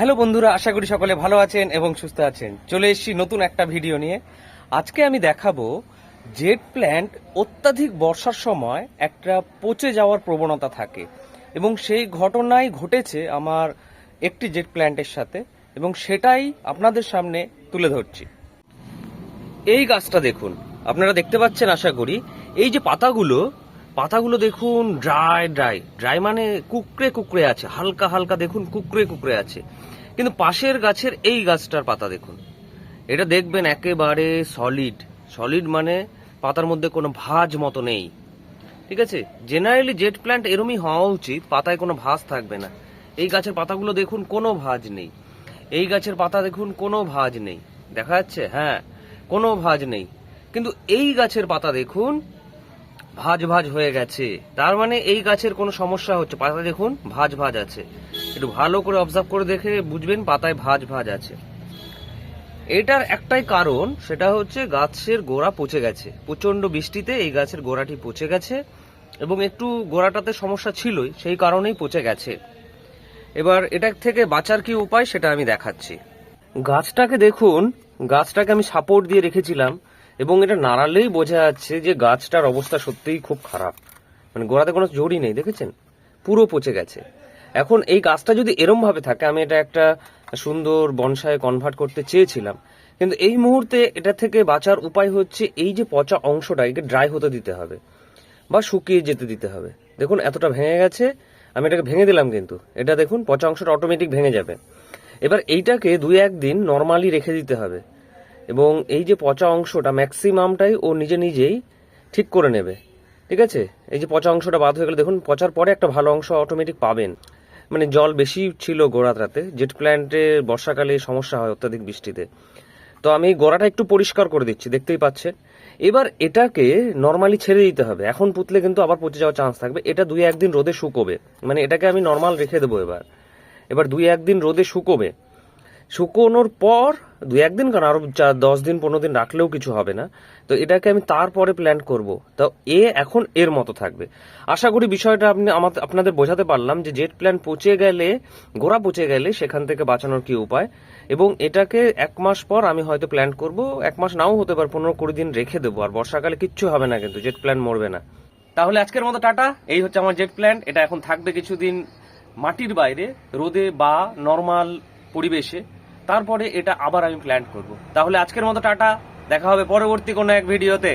Hello বন্ধুরা, আশা করি সকলে ভালো আছেন এবং সুস্থ আছেন। চলে এসেছি নতুন একটা ভিডিও নিয়ে। আজকে আমি দেখাবো জেট প্ল্যান্ট অত্যাধিক বর্ষার সময় একটা পচে যাওয়ার প্রবণতা থাকে এবং সেই ঘটনাই ঘটেছে আমার একটি জেট প্ল্যান্টের সাথে এবং সেটাই আপনাদের সামনে তুলে ধরছি। এই গাছটা দেখুন, আপনারা দেখতে পাচ্ছেন আশা করি, এই যে পাতাগুলো পাতাগুলো দেখুন ড্রাই ড্রাই ড্রাই মানে কুকড়ে কুকড়ে আছে, হালকা হালকা দেখুন কুকড়ে কুকড়ে আছে। কিন্তু পাশের গাছের এই গাছটার পাতা দেখুন। এটা দেখবেন একেবারে সলিড সলিড মানে পাতার মধ্যে কোনো ভাঁজ মতো নেই। ঠিক আছে? জেনারেলি জেট প্ল্যান্ট এরমই হওয়া উচিত, পাতায় কোনো ভাঁজ থাকবে না। এই গাছের পাতাগুলো দেখুন কোনো ভাঁজ নেই। এই গাছের পাতা দেখুন কোনো ভাঁজ নেই। দেখা যাচ্ছে? হ্যাঁ কোনো ভাঁজ নেই। কিন্তু এই গাছের পাতা দেখুন ভাঁজ ভাঁজ হয়ে গেছে। তার মানে এই গাছের কোনো সমস্যা হচ্ছে? পাতা দেখুন, ভাঁজ ভাঁজ আছে। একটু ভালো করে অবজার্ভ করে দেখে বুঝবেন পাতায় ভাঁজ ভাজ আছে। এটার একটাই কারণ, সেটা হচ্ছে গাছের গোড়া পচে গেছে। প্রচণ্ড বৃষ্টিতে এই গাছের গোড়াটি পচে গেছে এবং একটু গোড়াটাতে সমস্যা ছিলই, সেই কারণেই পচে গেছে। এবার এটা থেকে বাঁচার কি উপায় সেটা আমি দেখাচ্ছি। গাছটাকে দেখুন, গাছটাকে আমি সাপোর্ট দিয়ে রেখেছিলাম। এবং এটা নাড়ালেই বোঝা যাচ্ছে যে গাছটার অবস্থা সত্যিই খুব খারাপ। মানে গোড়াতে কোনো জড়ি নেই, দেখেছেন? পুরো পচে গেছে। এখন এই গাছটা যদি এরম ভাবে থাকে, আমি এটা একটা সুন্দর বনসায় কনভার্ট করতে চেয়েছিলাম। কিন্তু এই মুহূর্তে এটা থেকে বাঁচার উপায় হচ্ছে এই যে পচা অংশটা, একে ড্রাই হতে দিতে হবে বা শুকিয়ে যেতে দিতে হবে। দেখুন, এতটা ভেঙে গেছে, আমি এটাকে ভেঙে দিলাম কিন্তু। এটা দেখুন, পচা অংশটা অটোমেটিক ভেঙে যাবে। এবার এইটাকে দুই একদিন নর্মালি রেখে দিতে হবে। এবং এই যে পচা অংশটা ম্যাক্সিমামটাই ও নিজে নিজেই ঠিক করে নেবে। ঠিক আছে? এই যে পচা অংশটা বাদ হয়ে গেলে দেখুন, পচার পরে একটা ভালো অংশ অটোমেটিক পাবেন। মানে জল বেশি ছিল গোড়াটাতে জেট প্ল্যান্টে বর্ষাকালে সমস্যা হয় অত্যাধিক বৃষ্টিতে। তো আমি গোড়াটা একটু পরিষ্কার করে দিচ্ছি, দেখতেই পাচ্ছেন। এবার এটাকে নর্মালি ছেড়ে দিতে হবে। এখন পুতলে কিন্তু আবার পচে যাওয়ার চান্স থাকবে। এটা দুই একদিন রোদে শুকোবে। মানে এটাকে আমি নর্মাল রেখে দেবো এবার। এবার দুই একদিন রোদে শুকোবে। শুকোনোর পর দু একদিন কারণ আরও চার, দশ দিন, পনেরো দিন রাখলেও কিছু হবে না। তো এটাকে আমি তারপরে প্ল্যান করব। তো এ এখন এর মতো থাকবে। আশা করি বিষয়টা আপনি আমাদের আপনাদের বোঝাতে পারলাম যে জেট প্ল্যান পচে গেলে, গোড়া পচে গেলে সেখান থেকে বাঁচানোর কি উপায়। এবং এটাকে এক মাস পর আমি হয়তো প্ল্যান করব। এক মাস নাও হতে পারে, পনেরো কুড়ি দিন রেখে দেবো। আর বর্ষাকালে কিচ্ছু হবে না কিন্তু, জেট প্ল্যান মরবে না। তাহলে আজকের মতো টাটা। এই হচ্ছে আমার জেট প্ল্যান এটা এখন থাকবে কিছুদিন মাটির বাইরে, রোদে বা নর্মাল পরিবেশে। তারপরে এটা আবার আমি প্ল্যান করব। তাহলে আজকের মতো টাটা, দেখা হবে পরবর্তী কোনো এক ভিডিওতে